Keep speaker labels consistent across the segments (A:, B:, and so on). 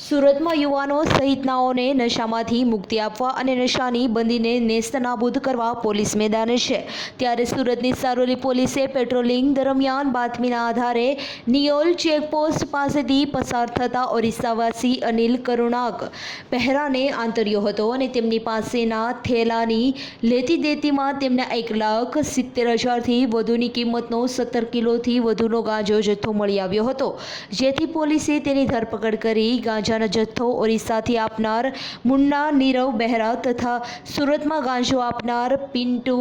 A: સુરતમાં યુવાનો સહિતનાઓને નશામાંથી મુક્તિ આપવા અને નશાની બંદીને નેસ્તનાબૂદ કરવા પોલીસ મેદાને છે. ત્યારે સુરતની સારોલી પોલીસે પેટ્રોલિંગ દરમિયાન બાતમીના આધારે નિયોલ ચેકપોસ્ટ પાસેથી પસાર થતા ઓરિસ્સાવાસી અનિલ કરુણાક પહેરાને આંતર્યો હતો અને તેમની પાસેના થેલાની લેતી દેતીમાં તેમને એક લાખ સિત્તેર હજારથી વધુની કિંમતનો સત્તર કિલોથી વધુનો ગાંજો જથ્થો મળી આવ્યો હતો. જેથી પોલીસે તેની ધરપકડ કરી ગાંજાનો જથ્થો ઓરિસ્સાથી આપનાર મુન્ના નીરવ બહેરા તથા સુરતમાં ગાંજો આપનાર પિન્ટુ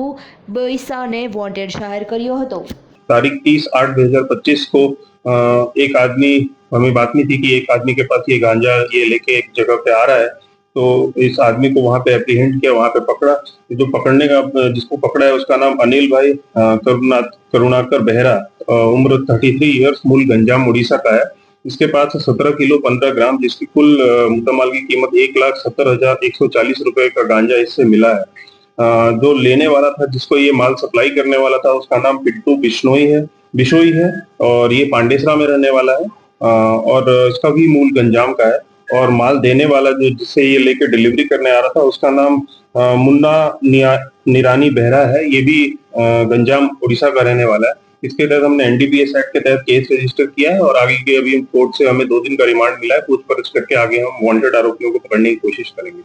A: બોઈસાને વોન્ટેડ જાહેર કર્યો હતો
B: तारीख तीस आठ दो हजार पच्चीस को अ, एक आदमी हमें बातमी थी कि एक आदमी के पास ये गांजा ये लेके एक जगह पे आ रहा है तो इस आदमी को वहां पे एप्रीहेंड किया वहां पे पकड़ा जो पकड़ने का जिसको पकड़ा है उसका नाम अनिल भाई अ, करुणा करुणाकर बेहरा अ, उम्र थर्टी थ्री ईयर्स मूल गंजाम उड़ीसा का है इसके पास सत्रह किलो पंद्रह ग्राम जिसकी कुल मुद्दामाल की कीमत एक लाख सत्तर हज़ार एक सौ चालीस रुपए का गांजा इससे मिला है। जो लेने वाला था, जिसको ये माल सप्लाई करने वाला था, उसका नाम पिट्टू बिश्नोई है बिशोई है और ये पांडेसरा में रहने वाला है। और इसका भी मूल गंजाम का है और माल देने वाला जो, जिससे ये लेके डिलीवरी करने आ रहा था, उसका नाम मुन्ना निरानी बेहरा है। ये भी गंजाम उड़ीसा का रहने वाला है। इसके तहत हमने एनडीपीएस एक्ट के तहत केस रजिस्टर किया है और आगे के अभी कोर्ट से हमें दो दिन का रिमांड मिला है। पूछताछ करके आगे हम वांटेड आरोपियों को पकड़ने की कोशिश करेंगे।